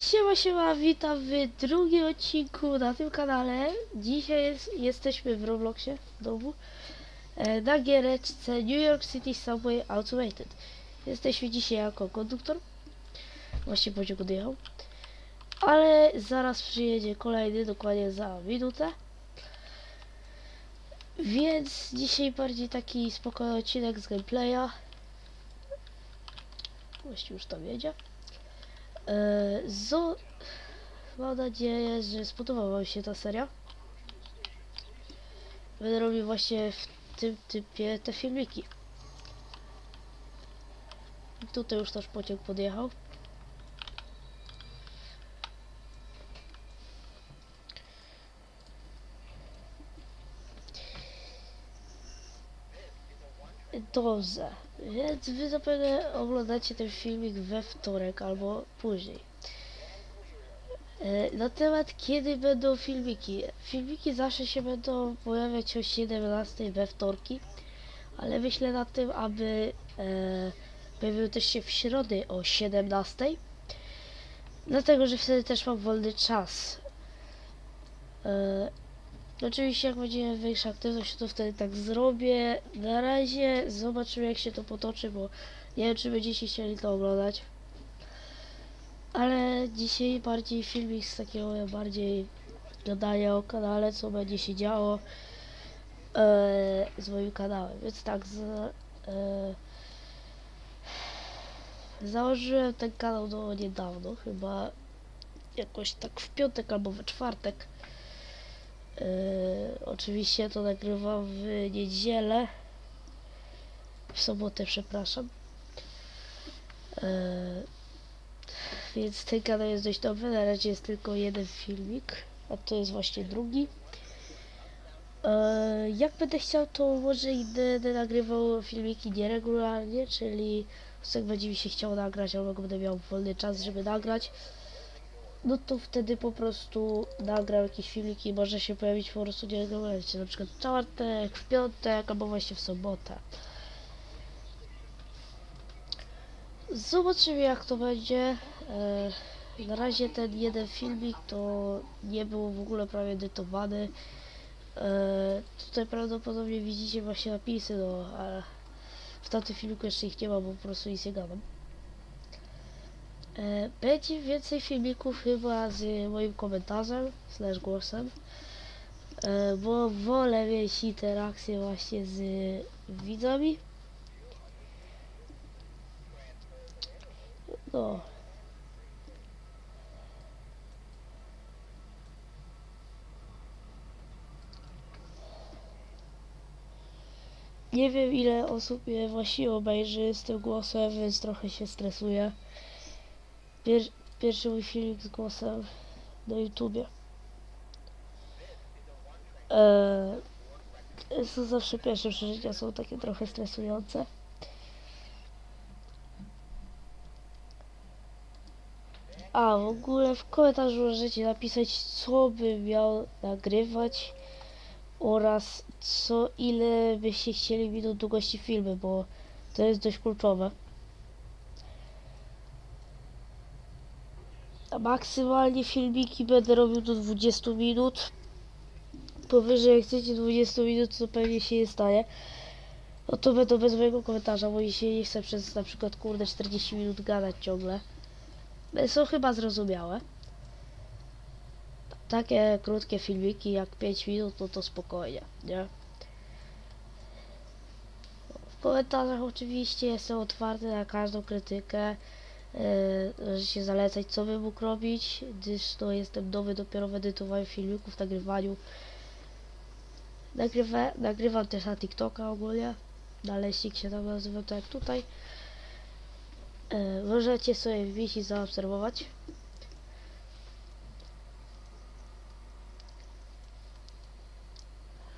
Siema, siema, witam w drugim odcinku na tym kanale. Dzisiaj jest, jesteśmy w Robloxie, domu, e, na giereczce New York City Subway Automated. Jesteśmy dzisiaj jako konduktor. Właśnie pociąg odjechał. Ale zaraz przyjedzie kolejny, dokładnie za minutę. Więc dzisiaj bardziej taki spokojny odcinek z gameplaya. Właściwie już tam jedzie. E, Zo... Mam nadzieję, że spodobała Wam się ta seria. Będę robił właśnie w tym typie te filmiki. Tutaj już nasz pociąg podjechał. Dobrze, więc wy zapewne oglądacie ten filmik we wtorek albo później. E, Na temat kiedy będą filmiki. Filmiki zawsze się będą pojawiać o 17 we wtorki, ale myślę nad tym, aby e, pojawiły też się w środę o 17. Dlatego, że wtedy też mam wolny czas. E, Oczywiście jak będzie większa aktywność, to wtedy tak zrobię. Na razie zobaczymy jak się to potoczy, bo nie wiem czy będziecie chcieli to oglądać. Ale dzisiaj bardziej filmik z takiego bardziej gadania o kanale, co będzie się działo e, z moim kanałem. Więc tak, z, e, założyłem ten kanał do niedawno, chyba jakoś tak w piątek albo we czwartek. Yy, oczywiście to nagrywam w niedzielę. W sobotę, przepraszam. Yy, więc ten kanał jest dość nowy. Na razie jest tylko jeden filmik, a to jest właśnie drugi. Yy, jak będę chciał, to może będę nagrywał filmiki nieregularnie, czyli jak będzie mi się chciało nagrać, albo będę miał wolny czas, żeby nagrać no to wtedy po prostu nagram jakieś filmiki i może się pojawić po prostu nieregularnie, na przykład w czwartek, w piątek albo właśnie w sobotę. Zobaczymy jak to będzie. E, na razie ten jeden filmik to nie był w ogóle prawie edytowany. E, tutaj prawdopodobnie widzicie właśnie napisy, no ale w tamtym filmiku jeszcze ich nie ma, bo po prostu nic nie gadam. E, Będzie więcej filmików chyba z moim komentarzem, slash głosem, e, bo wolę mieć interakcję właśnie z widzami. No. Nie wiem ile osób mnie właśnie obejrzy z tym głosem, więc trochę się stresuję. Pier pierwszy mój filmik z głosem na YouTubie. Eee, są zawsze pierwsze przeżycia, są takie trochę stresujące. A, w ogóle w komentarzu możecie napisać, co bym miał nagrywać oraz co, ile byście chcieli minut długości filmy, bo to jest dość kluczowe. Maksymalnie filmiki będę robił do 20 minut. Powyżej jak chcecie 20 minut, to pewnie się nie stanie. No to będą bez mojego komentarza, bo się nie chcę przez na przykład kurde 40 minut gadać ciągle. No, Są chyba zrozumiałe. Takie krótkie filmiki jak 5 minut, no to spokojnie, nie? W komentarzach oczywiście jestem otwarty na każdą krytykę. Yy, się zalecać, co bym mógł robić, gdyż to jestem nowy dopiero w edytowaniu filmików, nagrywaniu. Nagrywa, nagrywam też na TikToka ogólnie, na Lesik się tam nazywa, tak jak tutaj. Yy, możecie sobie wbić i zaobserwować.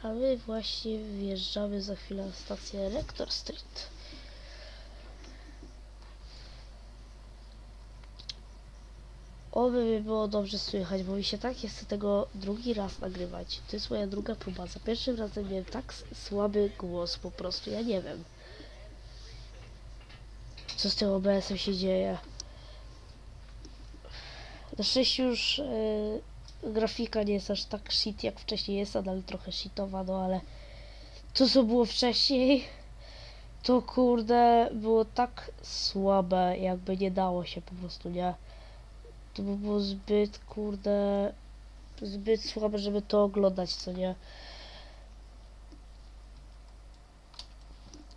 A my właśnie wjeżdżamy za chwilę na stację Rector Street. Oby by było dobrze słychać, bo mi się tak jest tego drugi raz nagrywać. To jest moja druga próba. Za pierwszym razem miałem tak słaby głos po prostu, ja nie wiem. Co z tym OBS-em się dzieje? Na szczęście już e, grafika nie jest aż tak shit jak wcześniej jest, nadal trochę shitowa, no ale to co było wcześniej, to kurde było tak słabe, jakby nie dało się po prostu, nie? To by było zbyt kurde, zbyt słabe, żeby to oglądać, co nie?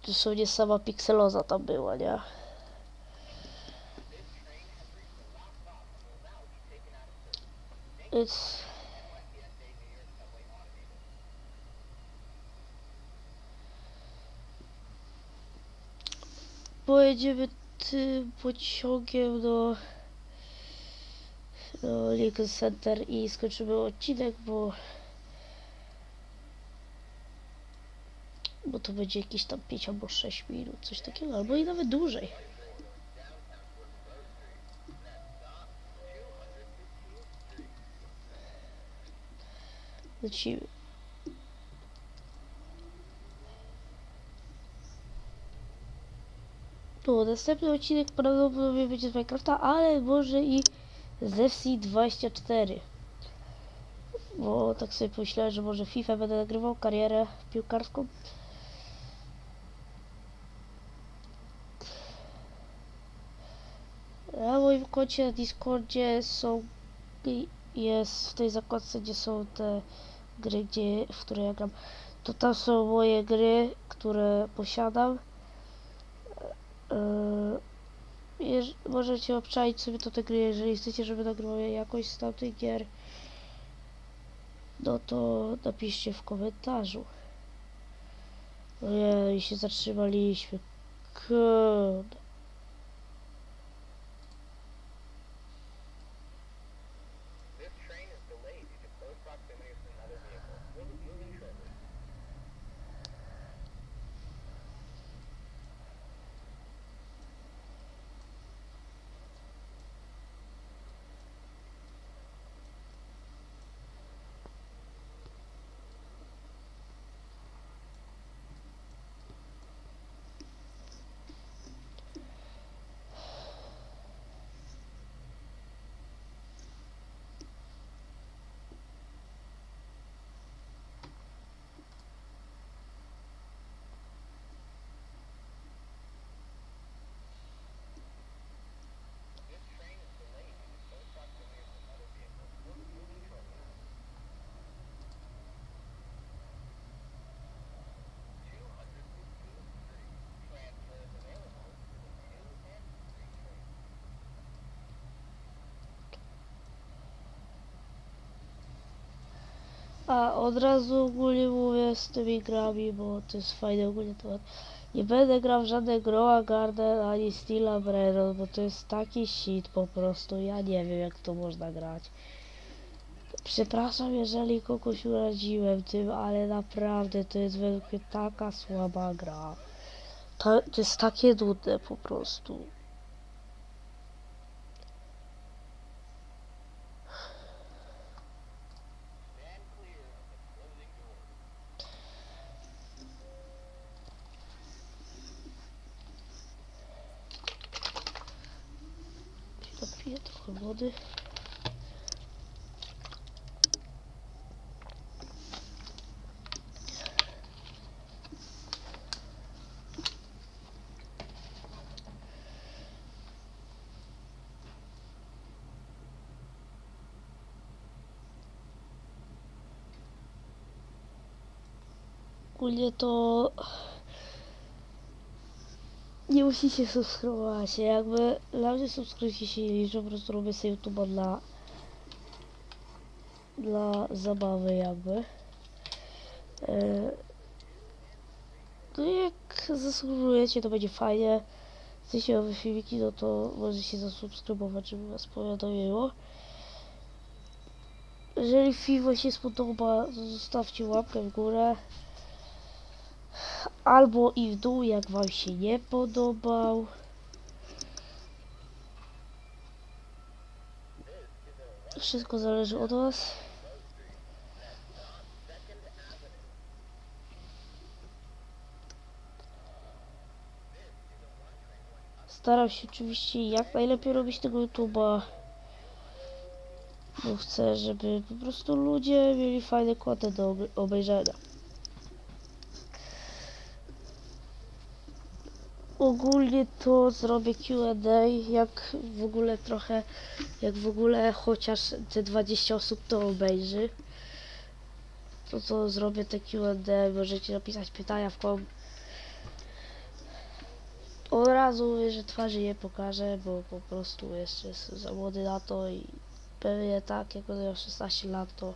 Dosłownie sama pikseloza tam była, nie? It's... Pojedziemy tym pociągiem do, do Lincoln Center i skończymy odcinek, bo bo to będzie jakieś tam 5 albo 6 minut, coś takiego, albo i nawet dłużej. Lecimy. No, następny odcinek prawdopodobnie będzie z Minecrafta, ale może i z FC24. Bo tak sobie pomyślałem, że może FIFA będę nagrywał karierę piłkarską. Na moim koncie na Discordzie są jest w tej zakładce, gdzie są te gry, gdzie, w które ja gram. To tam są moje gry, które posiadam. Eee, możecie obczaić sobie to te gry, jeżeli chcecie, żeby nagrał je jakoś z tamtych gier. No to napiszcie w komentarzu. Ojej, się zatrzymaliśmy. Kurde. A od razu ogólnie mówię z tymi grami, bo to jest fajny ogólnie temat. Nie będę grał w żadne Groa Garden ani Steela Brennan, bo to jest taki shit po prostu. Ja nie wiem jak to można grać. Przepraszam, jeżeli kogoś uraziłem tym, ale naprawdę to jest według mnie taka słaba gra. To, to jest takie nudne po prostu. Trochę wody. Nie musicie subskrybować jakby dla mnie subskrypcje się nie po prostu robię sobie YouTube'a dla dla zabawy jakby. E, No jak zasubskrybujecie to będzie fajnie. Chcecie nowe filmiki, no to możecie zasubskrybować, żeby was powiadomiło. Jeżeli film wam się spodoba, to zostawcie łapkę w górę. Albo i w dół, jak wam się nie podobał. Wszystko zależy od was. Staram się oczywiście jak najlepiej robić tego YouTube'a. Bo chcę, żeby po prostu ludzie mieli fajny content do obe- obejrzenia. Ogólnie to zrobię Q&A, jak w ogóle trochę, jak w ogóle chociaż te 20 osób to obejrzy. To co zrobię te Q&A, możecie napisać pytania w kom. Od razu mówię, że twarzy nie pokażę, bo po prostu jeszcze jestem za młody na to i pewnie tak, jak będę miał 16 lat, to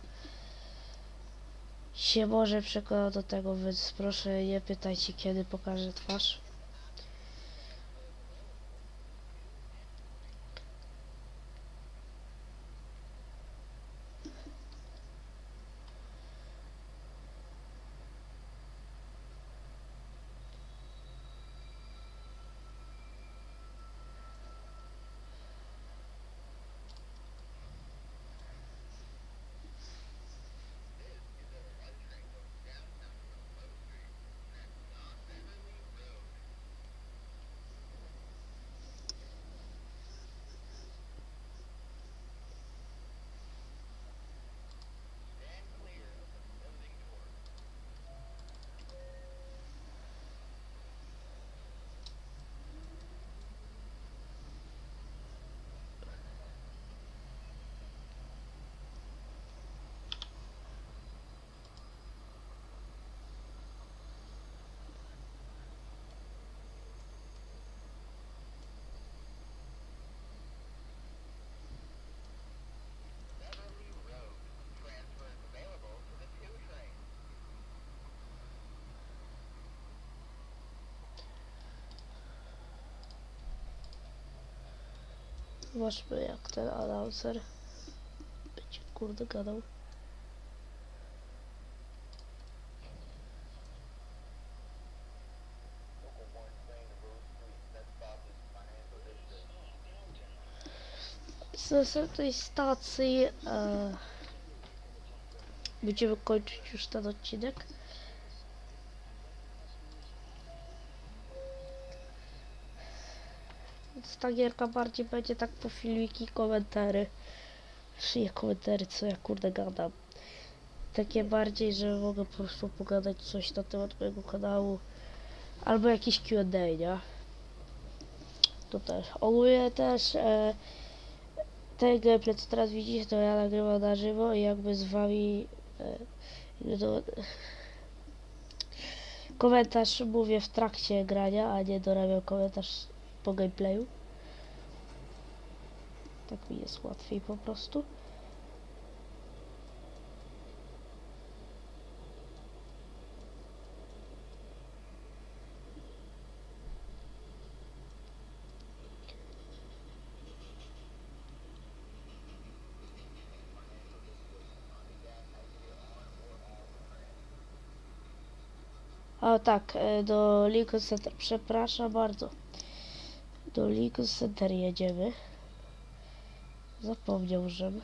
się może przekonał do tego, więc proszę nie pytajcie kiedy pokażę twarz. Zobaczmy jak ten announcer będzie kurde gadał. Local 1 train to Rose Street. Next stop is Financial District. Z następnej stacji e, będziemy kończyć już ten odcinek. Ta gierka bardziej będzie tak po filmiki, komentary. Czy nie komentary, co ja kurde gadam. Takie bardziej, że mogę po prostu pogadać coś na temat mojego kanału. Albo jakiś Q&A, nie? To też. Ogólnie też e, ten gameplay, co teraz widzicie, to ja nagrywam na żywo i jakby z wami e, to, komentarz mówię w trakcie grania, a nie dorabiam komentarz po gameplayu. Tak mi jest łatwiej po prostu. A tak, e, do Lincoln Center, przepraszam bardzo. Do Lincoln Center jedziemy. Stop is Wickerton.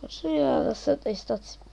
Znaczy ja na następnej stacji.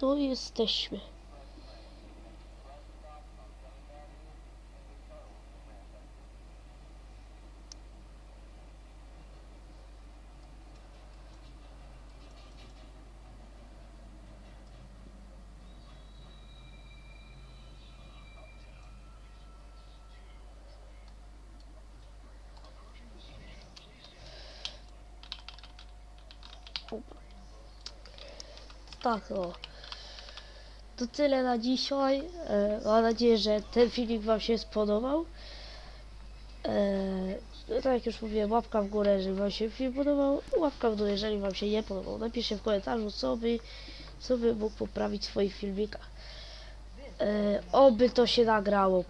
to jesteśmy. Так, о. To tyle na dzisiaj. E, mam nadzieję, że ten filmik Wam się spodobał. E, no tak jak już mówiłem, łapka w górę, jeżeli Wam się film podobał, łapka w dół, jeżeli Wam się nie podobał. Napiszcie w komentarzu, co by, co by mógł poprawić w swoich filmikach. E, oby to się nagrało.